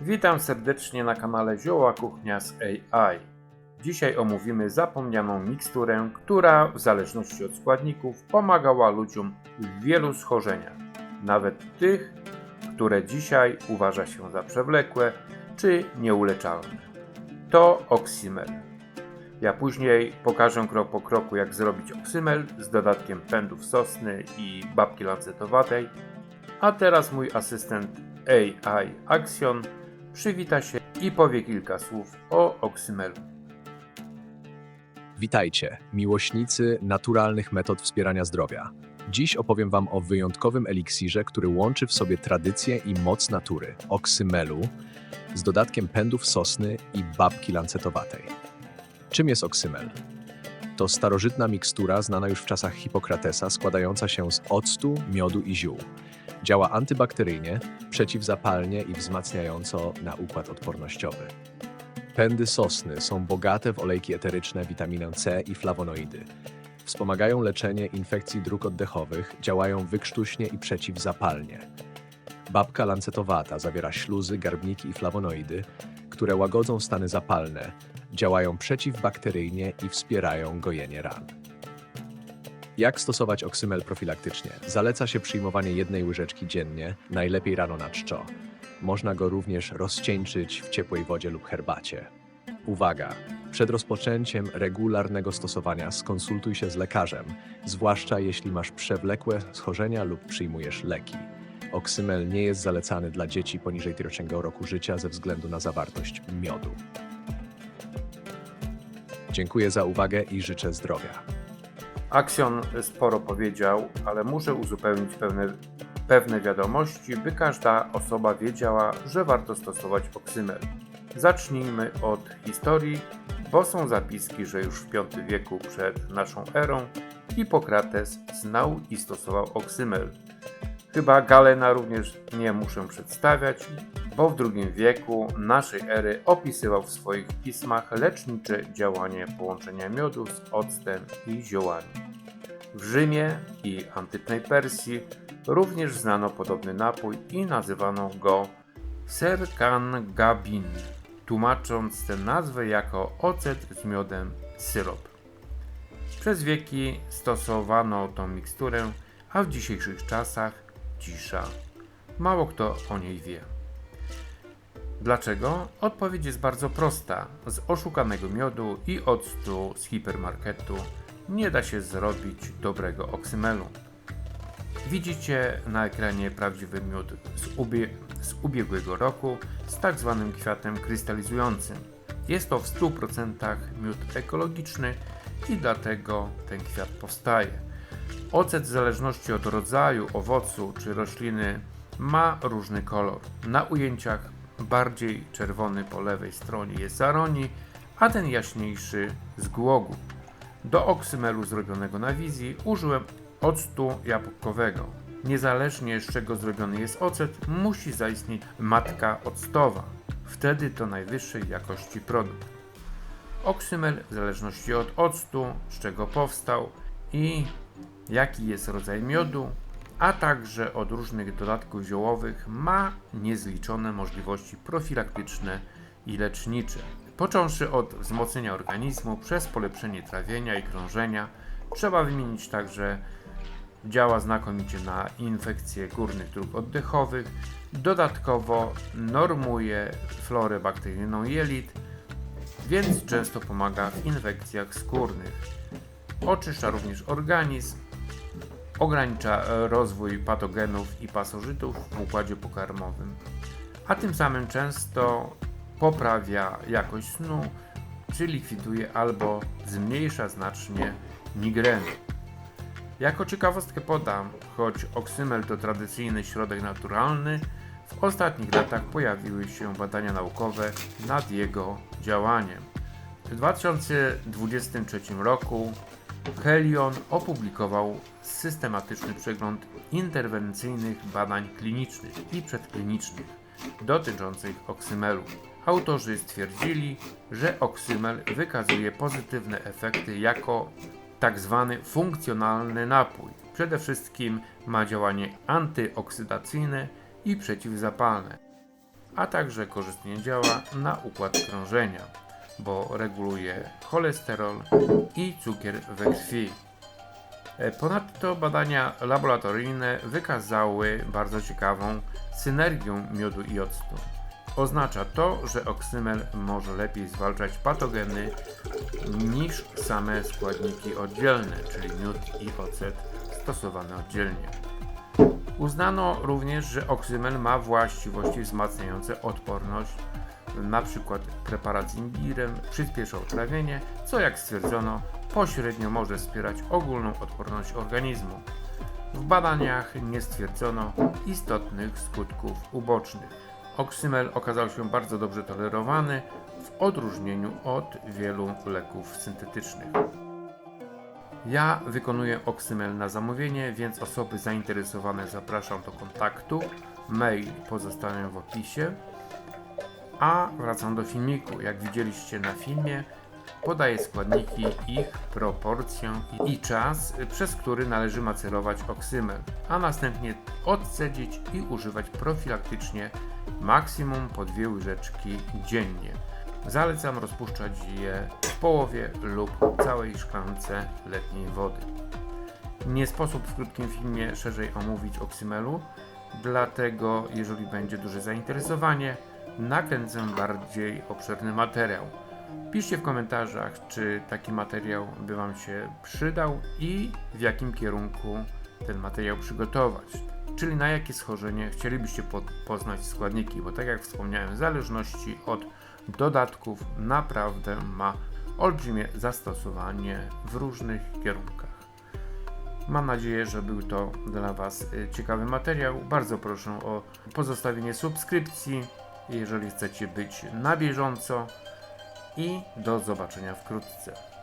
Witam serdecznie na kanale Zioła Kuchnia z AI. Dzisiaj omówimy zapomnianą miksturę, która w zależności od składników pomagała ludziom w wielu schorzeniach, nawet tych, które dzisiaj uważa się za przewlekłe czy nieuleczalne. To oksymel. Ja później pokażę krok po kroku, jak zrobić oksymel z dodatkiem pędów sosny i babki lancetowatej. A teraz mój asystent AI Axion przywita się i powie kilka słów o oksymelu. Witajcie, miłośnicy naturalnych metod wspierania zdrowia. Dziś opowiem Wam o wyjątkowym eliksirze, który łączy w sobie tradycję i moc natury, oksymelu, z dodatkiem pędów sosny i babki lancetowatej. Czym jest oksymel? To starożytna mikstura znana już w czasach Hipokratesa, składająca się z octu, miodu i ziół. Działa antybakteryjnie, przeciwzapalnie i wzmacniająco na układ odpornościowy. Pędy sosny są bogate w olejki eteryczne, witaminę C i flawonoidy. Wspomagają leczenie infekcji dróg oddechowych, działają wykrztuśnie i przeciwzapalnie. Babka lancetowata zawiera śluzy, garbniki i flawonoidy, które łagodzą stany zapalne, działają przeciwbakteryjnie i wspierają gojenie ran. Jak stosować oksymel profilaktycznie? Zaleca się przyjmowanie jednej łyżeczki dziennie, najlepiej rano na czczo. Można go również rozcieńczyć w ciepłej wodzie lub herbacie. Uwaga! Przed rozpoczęciem regularnego stosowania skonsultuj się z lekarzem, zwłaszcza jeśli masz przewlekłe schorzenia lub przyjmujesz leki. Oksymel nie jest zalecany dla dzieci poniżej pierwszego roku życia ze względu na zawartość miodu. Dziękuję za uwagę i życzę zdrowia. Axion sporo powiedział, ale muszę uzupełnić pewne, pewne wiadomości, by każda osoba wiedziała, że warto stosować oksymel. Zacznijmy od historii, bo są zapiski, że już w V wieku przed naszą erą Hipokrates znał i stosował oksymel. Chyba Galena również nie muszę przedstawiać, bo w II wieku naszej ery opisywał w swoich pismach lecznicze działanie połączenia miodu z octem i ziołami. W Rzymie i antycznej Persji również znano podobny napój i nazywano go serkangabin, tłumacząc tę nazwę jako ocet z miodem syrop. Przez wieki stosowano tą miksturę, a w dzisiejszych czasach cisza. Mało kto o niej wie. Dlaczego? Odpowiedź jest bardzo prosta. Z oszukanego miodu i octu z hipermarketu nie da się zrobić dobrego oksymelu. Widzicie na ekranie prawdziwy miód z, ubie z ubiegłego roku z tak zwanym kwiatem krystalizującym. Jest to w 100% miód ekologiczny i dlatego ten kwiat powstaje. Ocet w zależności od rodzaju owocu czy rośliny ma różny kolor. Na ujęciach bardziej czerwony po lewej stronie jest z aroni, a ten jaśniejszy z głogu. Do oksymelu zrobionego na wizji użyłem octu jabłkowego. Niezależnie z czego zrobiony jest ocet, musi zaistnieć matka octowa. Wtedy to najwyższej jakości produkt. Oksymel w zależności od octu, z czego powstał i jaki jest rodzaj miodu, a także od różnych dodatków ziołowych, ma niezliczone możliwości profilaktyczne i lecznicze. Począwszy od wzmocnienia organizmu przez polepszenie trawienia i krążenia, trzeba wymienić także działa znakomicie na infekcje górnych dróg oddechowych, dodatkowo normuje florę bakteryjną jelit, więc często pomaga w infekcjach skórnych. Oczyszcza również organizm, ogranicza e, rozwój patogenów i pasożytów w układzie pokarmowym, a tym samym często poprawia jakość snu, czy likwiduje albo zmniejsza znacznie migreny. Jako ciekawostkę podam, choć oksymel to tradycyjny środek naturalny, w ostatnich latach pojawiły się badania naukowe nad jego działaniem. W 2023 roku Helion opublikował systematyczny przegląd interwencyjnych badań klinicznych i przedklinicznych dotyczących oksymelu. Autorzy stwierdzili, że oksymel wykazuje pozytywne efekty jako tak zwany funkcjonalny napój. Przede wszystkim ma działanie antyoksydacyjne i przeciwzapalne, a także korzystnie działa na układ krążenia, bo reguluje cholesterol i cukier we krwi. E, Ponadto badania laboratoryjne wykazały bardzo ciekawą synergię miodu i octu. Oznacza to, że oksymel może lepiej zwalczać patogeny niż same składniki oddzielne, czyli miód i ocet stosowane oddzielnie. Uznano również, że oksymel ma właściwości wzmacniające odporność, przykład preparat z imbirem przyspiesza trawienie, co jak stwierdzono pośrednio może wspierać ogólną odporność organizmu. W badaniach nie stwierdzono istotnych skutków ubocznych. Oksymel okazał się bardzo dobrze tolerowany w odróżnieniu od wielu leków syntetycznych. Ja wykonuję oksymel na zamówienie, więc osoby zainteresowane zapraszam do kontaktu. Mail pozostawiam w opisie. A wracam do filmiku. Jak widzieliście na filmie, podaję składniki, ich proporcję i czas, przez który należy macerować oksymel, a następnie odcedzić i używać profilaktycznie maksimum po dwie łyżeczki dziennie. Zalecam rozpuszczać je w połowie lub całej szklance letniej wody. Nie sposób w krótkim filmie szerzej omówić oksymelu, dlatego jeżeli będzie duże zainteresowanie, nakręcę bardziej obszerny materiał. Piszcie w komentarzach, czy taki materiał by Wam się przydał i w jakim kierunku ten materiał przygotować. Czyli na jakie schorzenie chcielibyście po, poznać składniki, bo tak jak wspomniałem, w zależności od dodatków naprawdę ma olbrzymie zastosowanie w różnych kierunkach. Mam nadzieję, że był to dla Was y, ciekawy materiał. Bardzo proszę o pozostawienie subskrypcji, jeżeli chcecie być na bieżąco i do zobaczenia wkrótce.